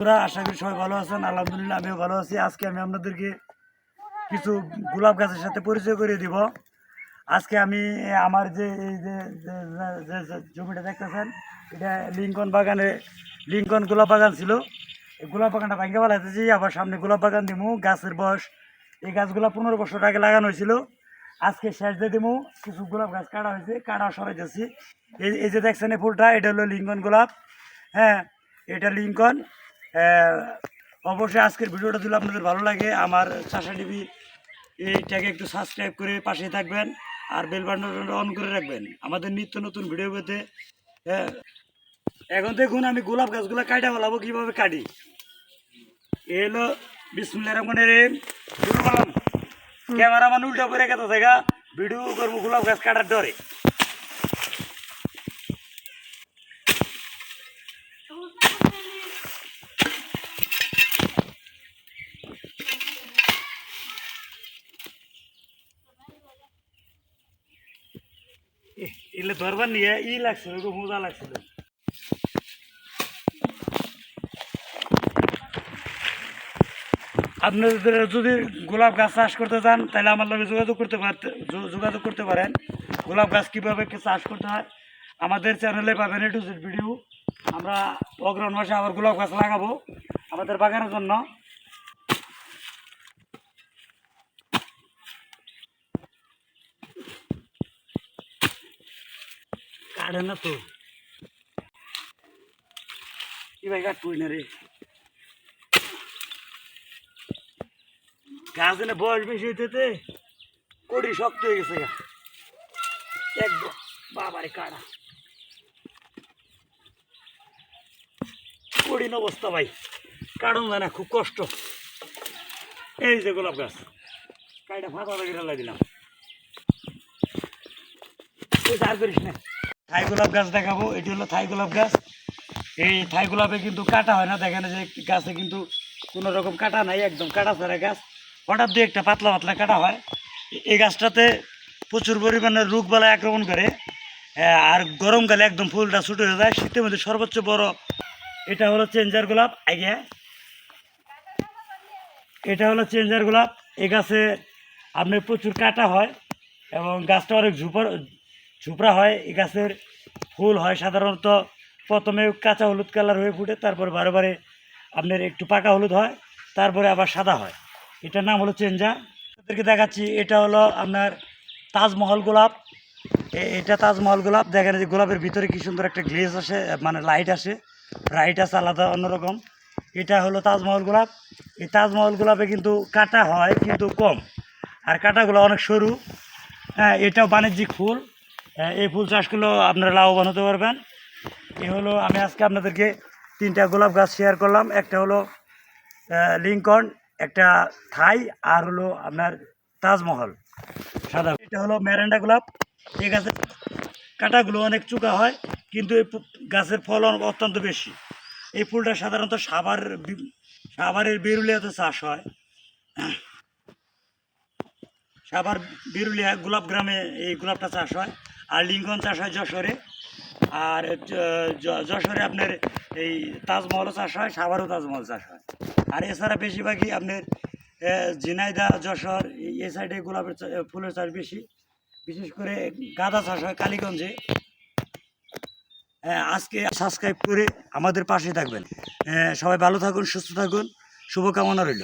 তোরা আশা করি সবাই ভালো আছেন। আলহামদুলিল্লাহ, আমিও ভালো আছি। আজকে আমি আপনাদেরকে কিছু গোলাপ গাছের সাথে পরিচয় করে দিব। আজকে আমি আমার যে, এই যে জমিটা দেখতেছেন, এটা লিঙ্কন বাগানে, লিঙ্কন গোলাপ বাগান ছিল। এই গোলাপ বাগানটা ভাঙ্গে ফেলাইতেছি, আবার সামনে গোলাপ বাগান দিমু। গাছের বয়স, এই গাছগুলো পনেরো বছর আগে লাগানো হয়েছিল। আজকে শেষ দিয়ে দিমু। কিছু গোলাপ গাছ কাটা হয়েছে, কাটা সরাইতেছি। এই এই যে দেখছেন এই ফুলটা, এটা হলো লিঙ্কন গোলাপ। হ্যাঁ এটা লিঙ্কন। অবশ্যই আজকের ভিডিওটা দিলে আপনাদের ভালো লাগে আমার চাষা টিভি এইটাকে একটু সাবস্ক্রাইব করে পাশে থাকবেন আর বেল বাটনটা অন করে রাখবেন। আমাদের নিত্য নতুন ভিডিও পেতে হ্যাঁ। এখন দেখুন আমি গোলাপ গাছগুলো কাটা ফেলাবো কীভাবে কাটি। এ হলো বিসমুল্লাহ রহমানের রহিম। শুরু করলাম। ক্যামেরা মানে উল্টা গেছে জায়গা ভিডিও করব গোলাপ গাছ কাটার ডরে। এগুলো ধরবার নিয়ে ই লাগছিল খুব মজা লাগছিল। আপনাদের যদি গোলাপ গাছ চাষ করতে চান, তাহলে আমার লগে যোগাযোগ করতে পারতে যোগাযোগ করতে পারেন। গোলাপ গাছ কীভাবে চাষ করতে হয়, আমাদের চ্যানেলে পাবেন এটু ভিডিও আমরা অগ্রহণ মাসে আবার গোলাপ গাছ লাগাবো, আমাদের বাগানের জন্য। কাটে না তো। কি ভাই কাটবই না রে? গাছ এনে বয়স বেশি হইতেতে কড়ি শক্ত হয়ে গেছে গা। একদম, বাবারে কাটা কঠিন অবস্থা ভাই যায় না খুব কষ্ট। এই যে গোলাপ গাছ, কাইটা ফাঁকা দিলাম। তুই আর করিস না। থাই গোলাপ গাছ দেখাবো, এটি হলো থাই গোলাপ গাছ। এই থাই গোলাপে কিন্তু কাটা হয় না, দেখেন যে গাছে কিন্তু কোনো রকম কাটা নাই, একদম কাটা ছাড়া গাছ। হঠাৎ দিয়ে একটা পাতলা পাতলা কাটা হয়। এই গাছটাতে প্রচুর পরিমাণে রোগবালা আক্রমণ করে আর গরমকালে একদম ফুলটা ছোটো হয়ে যায়। শীতের মধ্যে সর্বোচ্চ বড় এটা হলো চেঞ্জার গোলাপ আগে এটা হলো চেঞ্জার গোলাপ। এই গাছে আপনার প্রচুর কাটা হয় এবং গাছটা অনেক ঝুপর ঝুপড়া হয়, এই গাছের ফুল হয় সাধারণত। প্রথমে কাঁচা হলুদ কালার হয়ে ফুটে, তারপরে বারে আপনার একটু পাকা হলুদ হয়, তারপরে আবার সাদা হয়। এটার নাম হলো চেঞ্জা আপনাদেরকে দেখাচ্ছি, এটা হলো আপনার তাজমহল গোলাপ। এটা তাজমহল গোলাপ। দেখেন যে গোলাপের ভিতরে কি সুন্দর একটা গ্লেজ আসে মানে লাইট আসে লাইট আছে আলাদা, অন্যরকম। এটা হলো তাজমহল গোলাপ। এই তাজমহল গোলাপে কিন্তু কাটা হয়, কিন্তু কম। আর কাটাগুলো অনেক সরু। হ্যাঁ এটাও বাণিজ্যিক ফুল। এই ফুল চাষগুলো আপনারা লাভবান হতে পারবেন। এ হলো আমি আজকে আপনাদেরকে তিনটা গোলাপ গাছ শেয়ার করলাম। একটা হলো লিঙ্কন একটা থাই, আর হলো আপনার তাজমহল। সাদা। এটা হলো ম্যারেন্ডা গোলাপ। এই গাছের কাঁটাগুলো অনেক চুকা হয়, কিন্তু এই গাছের ফলন অত্যন্ত বেশি। এই ফুলটা সাধারণত সাভার সাভারের বেরুলিয়াতে চাষ হয়। সাভার বিরুলিয়া গোলাপ গ্রামে এই গোলাপটা চাষ হয়। আর লিঙ্কন চাষ হয় যশোরে। আর যশোরে আপনার এই তাজমহলও চাষ হয় সাভারও তাজমহল চাষ হয়। আর এছাড়া বেশিরভাগই আপনার আহ, ঝিনাইদহ যশোর এই- এই সাইডে গোলাপের ফুলের চাষ বেশি। বিশেষ করে গাঁদা চাষ হয় কালীগঞ্জে। হ্যাঁ, আজকে সাবস্ক্রাইব করে আমাদের পাশে থাকবেন। হ্যাঁ, সবাই ভালো থাকুন সুস্থ থাকুন। শুভকামনা রইল।